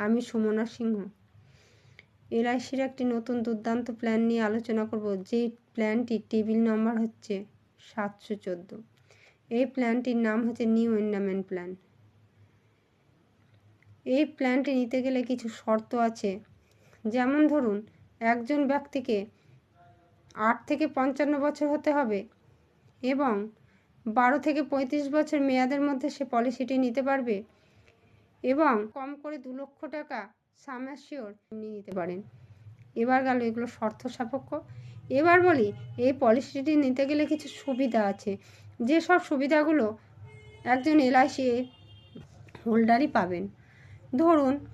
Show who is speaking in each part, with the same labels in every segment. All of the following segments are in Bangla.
Speaker 1: আমি সুমনা সিংহ। এলআইসির একটি নতুন দুর্দান্ত প্ল্যান নিয়ে আলোচনা করব যে প্ল্যানটি টেবিল নম্বর হচ্ছে সাতশো চোদ্দ। এই প্ল্যানটির নাম হচ্ছে নিউ এন্ডামেন্ট প্ল্যান। এই প্ল্যানটি নিতে গেলে কিছু শর্ত আছে। যেমন ধরুন, একজন ব্যক্তিকে আট থেকে পঞ্চান্ন বছর হতে হবে এবং বারো থেকে পঁয়ত্রিশ বছর মেয়াদের মধ্যে সে পলিসিটি নিতে পারবে। এবং কম করে দু লক্ষ টাকা সামাসিওর নিয়ে নিতে পারেন। এবার গেল এগুলো শর্ত সাপেক্ষ। এবার বলি, এই পলিসিটি নিতে গেলে কিছু সুবিধা আছে। যেসব সুবিধাগুলো একজন এলআইসি হোল্ডারই পাবেন। ধরুন,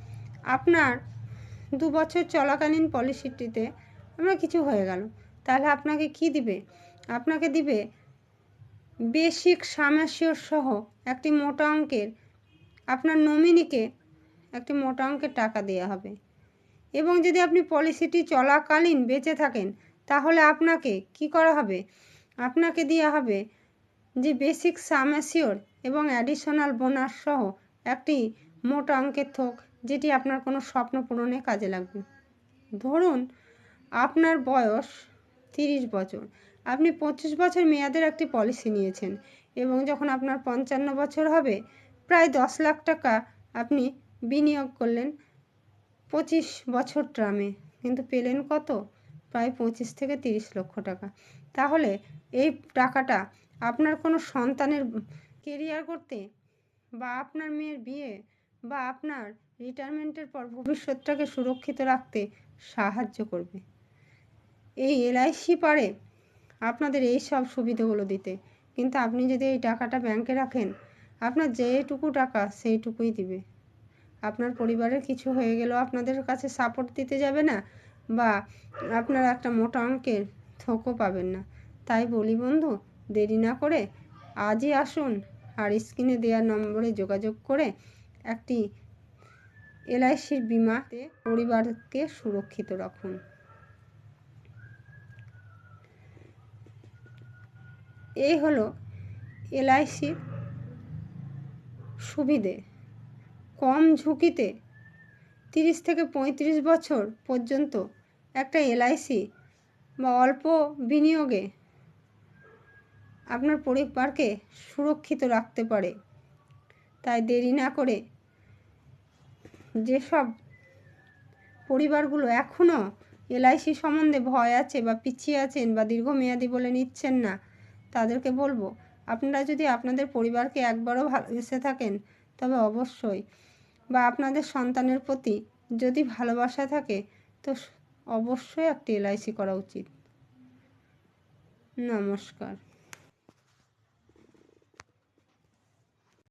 Speaker 1: আপনার দু বছর চলাকালীন পলিসিটিতে আপনার কিছু হয়ে গেল। তাহলে আপনাকে কি দিবে? আপনাকে দিবে বেসিক সামাসিওর সহ একটি মোটা অঙ্কের আপনার নমিনিকে একটি মোটা অঙ্কের টাকা দেওয়া হবে। এবং যদি আপনি পলিসিটি চলাকালীন বেঁচে থাকেন, তাহলে আপনাকে কি করা হবে? আপনাকে দেওয়া হবে যে বেসিক সামাসিওর এবং অ্যাডিশনাল বোনাস সহ একটি মোটা অঙ্কের থোক, যেটি আপনার কোনো স্বপ্ন পূরণে কাজে লাগবে। ধরুন আপনার বয়স তিরিশ বছর। আপনি পঁচিশ বছর মেয়াদের একটি পলিসি নিয়েছেন এবং যখন আপনার পঞ্চান্ন বছর হবে প্রায় দশ লাখ টাকা আপনি বিনিয়োগ করলেন পঁচিশ বছর ট্রামে, কিন্তু পেলেন কত? প্রায় পঁচিশ থেকে তিরিশ লক্ষ টাকা। তাহলে এই টাকাটা আপনার কোনো সন্তানের কেরিয়ার করতে বা আপনার মেয়ের বিয়ে বা আপনার রিটায়ারমেন্টের পর ভবিষ্যৎটাকে সুরক্ষিত রাখতে সাহায্য করবে। এই এলআইসি পারে আপনাদের এই সব সুবিধাগুলো দিতে। কিন্তু আপনি যদি এই টাকাটা ব্যাংকে রাখেন আপনার যেটুকু টাকা সেইটুকুই দিবে। আপনার পরিবারের কিছু হয়ে গেলেও আপনাদের কাছে সাপোর্ট দিতে যাবে না বা আপনারা একটা মোটা অঙ্কের থোকও পাবেন না। তাই বলি বন্ধু, দেরি না করে আজই আসুন আর স্ক্রিনে দেওয়া নম্বরে যোগাযোগ করে একটি এলআইসির বিমাতে পরিবারকে সুরক্ষিত রাখুন। এই হলো এলআইসির সুবিধে। কম ঝুঁকিতে তিরিশ থেকে পঁয়ত্রিশ বছর পর্যন্ত একটা এলআইসি বা অল্প বিনিয়োগে আপনার পরিবারকে সুরক্ষিত রাখতে পারে। তাই দেরি না করে যেসব পরিবারগুলো এখনও এলআইসি সম্বন্ধে ভয় আছে বা পিছিয়ে আছেন বা দীর্ঘমেয়াদী বলে নিচ্ছেন না, তাদেরকে বলব আপনারা যদি আপনাদের পরিবারকে একবারও ভালোবেসে থাকেন, তবে অবশ্যই। বা আপনাদের সন্তানের প্রতি যদি ভালোবাসা থাকে, তো অবশ্যই একটি এলআইসি করা উচিত। নমস্কার।